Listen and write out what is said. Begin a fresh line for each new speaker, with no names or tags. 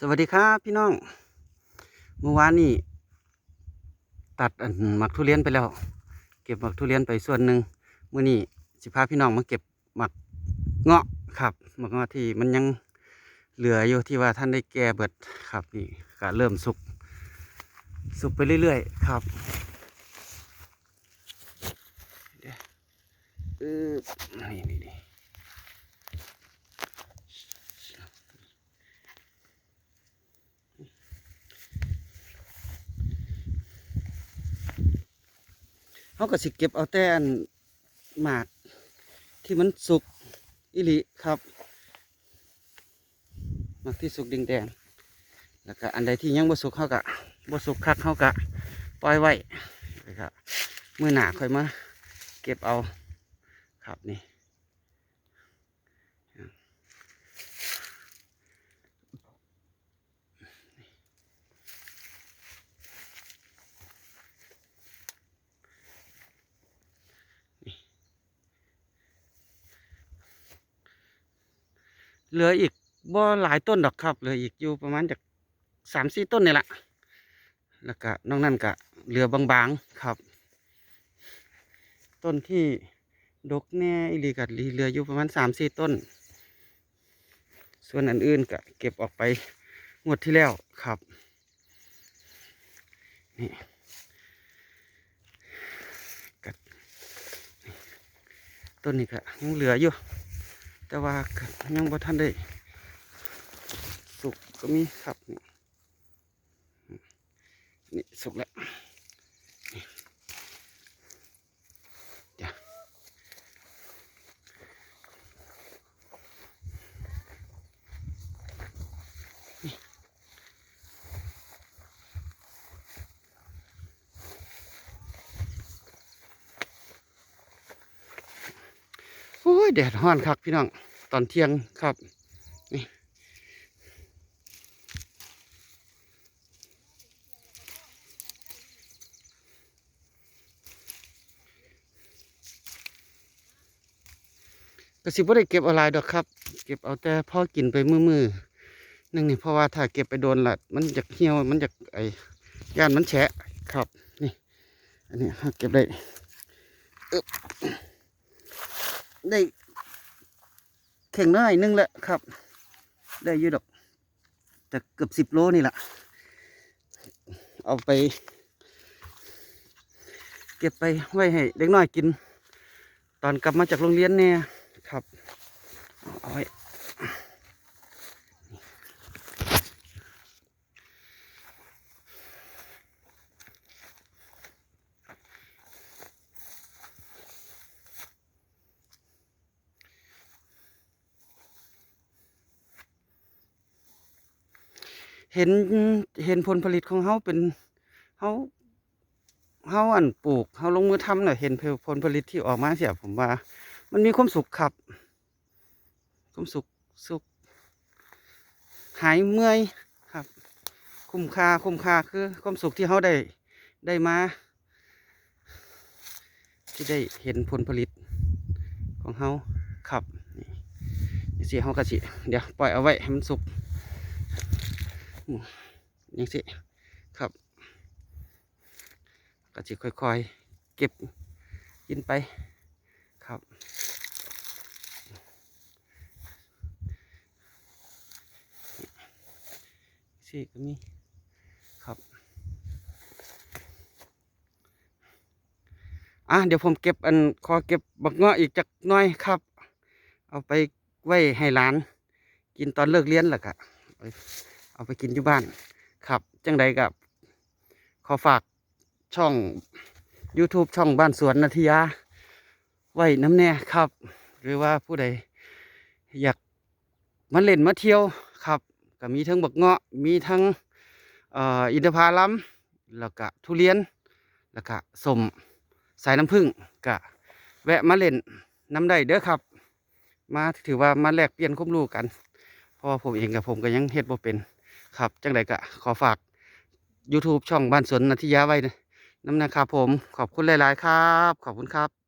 สวัสดีครับพี่น้อง เมื่อวานนี้ตัดอันหมักทุเรียนไปแล้ว เก็บหมักทุเรียนไปส่วนหนึ่งเมื่อนี้สิพาพี่น้องมาเก็บหมักเงาะครับหมักเงาะที่มันยังเหลืออยู่ที่ว่าท่านได้แก่เบิดครับนี่ก็เริ่มสุก สุกไปเรื่อยๆครับเออนี่นี่ เขาก็สิเก็บเอาแต่อันหมากที่มันสุกอิลิครับหมากที่สุกแดงๆแล้วก็อันใดที่ยังบ่สุกเขากะบ่สุกคักเขากะปล่อยไว้นะครับมือหนาค่อยมาเก็บเอาครับนี่ เหลืออีกบ่หลายต้นดอกครับเหลืออีกอยู่ประมาณจากสามสี่ต้นนี่แหละแล้วก็นอกนั้นก็เหลือบางๆครับ ต้นที่ดกแน่อีลีกัดเหลืออยู่ประมาณสามสี่ต้น ส่วนอันอื่นก็เก็บออกไปงวดที่แล้วครับนี่กัดนี่ต้นนี้ก็ยังเหลืออยู่ แต่ว่ายังบ่ทันได้สุกก็มีครับนี่นี่สุกแล้วโอ้ยแดดร้อนครับพี่น้อง อนเที่ยงครับนี่ก็สิบ่ได้เก็บอะไรดอกครับ เก็บเอาแต่พ่อกินไปมือมือนึ่งนี่เพราะว่าถ้าเก็บไปโดนละมันจะเหี่ยวมันจะไอ้ย่านมันแฉะครับนี่อันนี้เก็บได้ได้ แข่งน้อยนึงแหละครับ ได้ยืดดอกแต่เกือบสิบโลนี่แหละเอาไป เก็บไปไว้ให้เด็กน้อยกิน ตอนกลับมาจากโรงเรียนเนี่ยครับเอาไว้ เห็นเห็นผลผลิตของเขาเป็นเขาเขาอันปลูกเขาลงมือทำน่ะเห็นผลผลิตที่ออกมาเสียผมว่า มันมีความสุขครับความสุขสุข หายเมื่อยครับ คุ้มค่าคุ้มค่าคือความสุขที่เขาได้ได้มา ที่ได้เห็นผลผลิตของเขาครับนี่นี่สิเขากระสิเดี๋ยวปล่อยเอาไว้ให้มันสุก อืมยังสิครับกระค่อยๆ เก็บกินไปครับสี่ก็มีครับอะเดี๋ยวผมเก็บอันขอเก็บบักเงาะอีกจักน้อยครับ เอาไปไว้ให้หลาน กินตอนเลิกเรียนแหละครับ เอาไปกินอยู่บ้านครับ จังใดกับขอฝากช่อง YouTube ช่องบ้านสวนนาทิยา ไว้น้ำแน่ครับ หรือว่าผู้ใดอยากมาเล่นมาเที่ยวครับก็มีทั้งบักเงาะมีทั้งอินทผลัมแล้วก็ทุเรียนแล้วก็สมสายน้ำผึ้งก็แวะมาเล่นน้ำได้เด้อครับ มาถือว่ามาแลกเปลี่ยนความรู้กันเพราะว่าผมเองกับผมก็ยังเฮ็ดบ่เป็น ครับ จังใดก็ขอฝาก YouTube ช่องบ้านสวนนันทิยาไว้นะน้ำนะครับผมขอบคุณหลาย ๆ ครับ ขอบคุณครับ